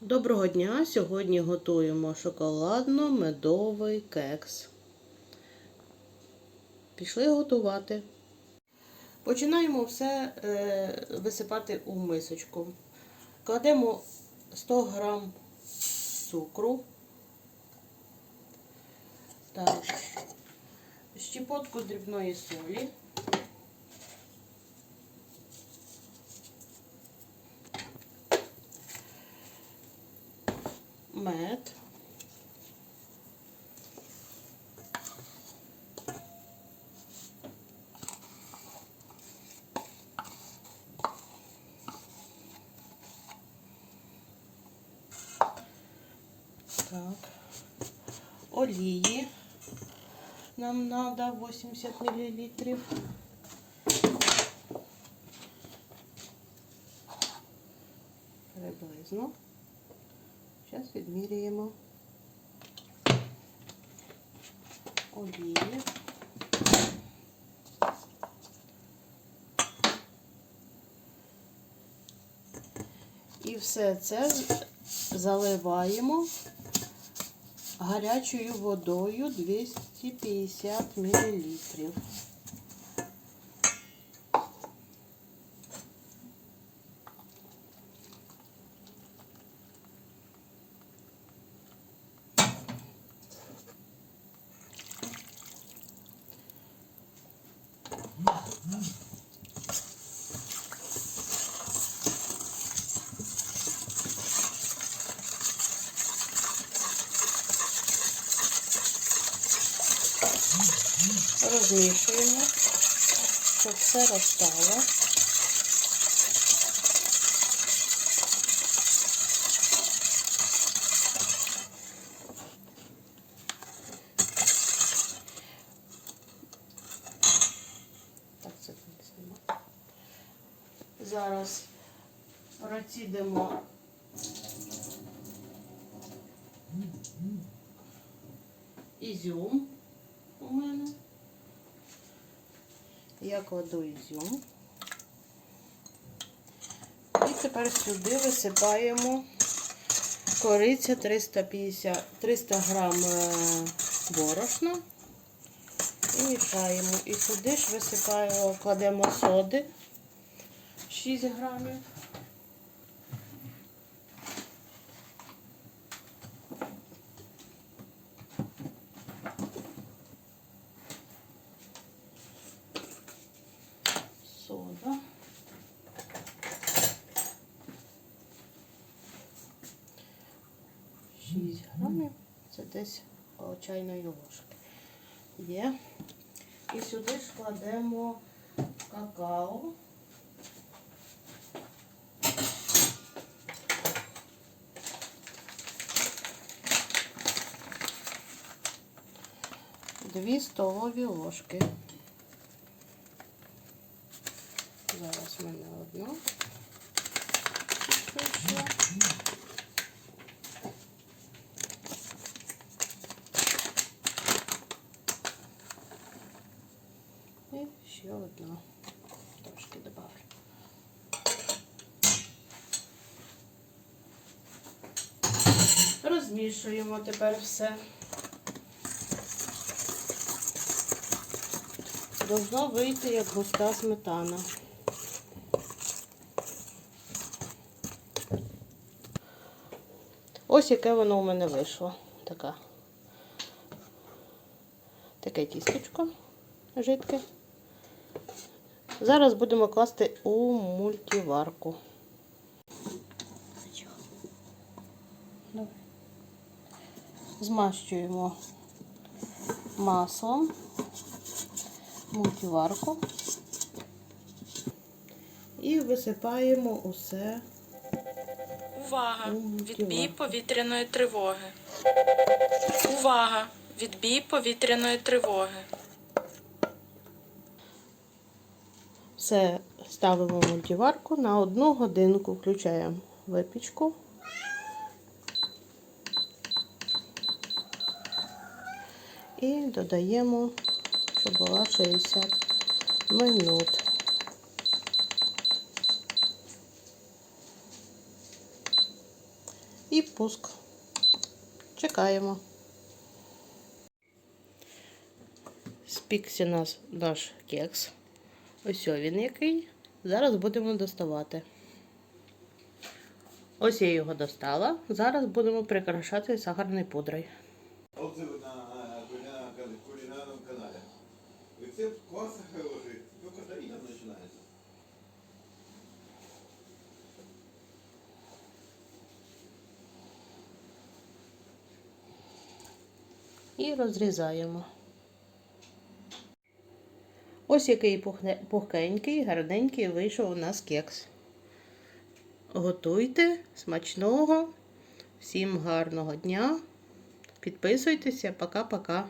Доброго дня! Сьогодні готуємо шоколадно-медовий кекс. Пішли готувати. Починаємо все е, висипати у мисочку. Кладемо 100 грам цукру. Так. Щепотку дрібної солі. Мед. Так. Олії нам надо 80 миллилитров. Приблизно. Зараз відміряємо олії. І все це заливаємо гарячою водою 250 мл. Розмішуємо, щоб все розстало. Так, це не знімаю. Зараз процідимо ізюм у мене. Я кладу ізюм. І тепер сюди висипаємо кориця 350, 300 грам е, борошна. І мішаємо. І сюди ж висипаємо, кладемо соди 6 грамів. Сода. Шість грамів. Це десь чайної ложки. Є. І сюди ж кладемо какао. Дві столові ложки. Зараз в мене одна. Пішло. І ще одна. Трошки добавлю. Розмішуємо тепер все. Должна вийти як густа сметана. Ось яке воно у мене вийшло. Така. Таке тістечко жидке. Зараз будемо класти у мультиварку. Змащуємо маслом мультиварку і висипаємо усе Увага! Відбій повітряної тривоги. Увага! Відбій повітряної тривоги. Все ставимо в мультиварку на одну годинку. Включаємо випічку. І додаємо, щоб була 60 минут. І пуск. Чекаємо. Спікся нас наш кекс. Ось він який. Зараз будемо доставати. Ось я його достала. Зараз будемо прикрашати сахарною пудрою. Рецепт классно хороший, только Дарина начинается. І розрізаємо. Ось який пухне- пухкенький, гарненький вийшов у нас кекс. Готуйте смачного. Всім гарного дня. Підписуйтеся. Пока-пока.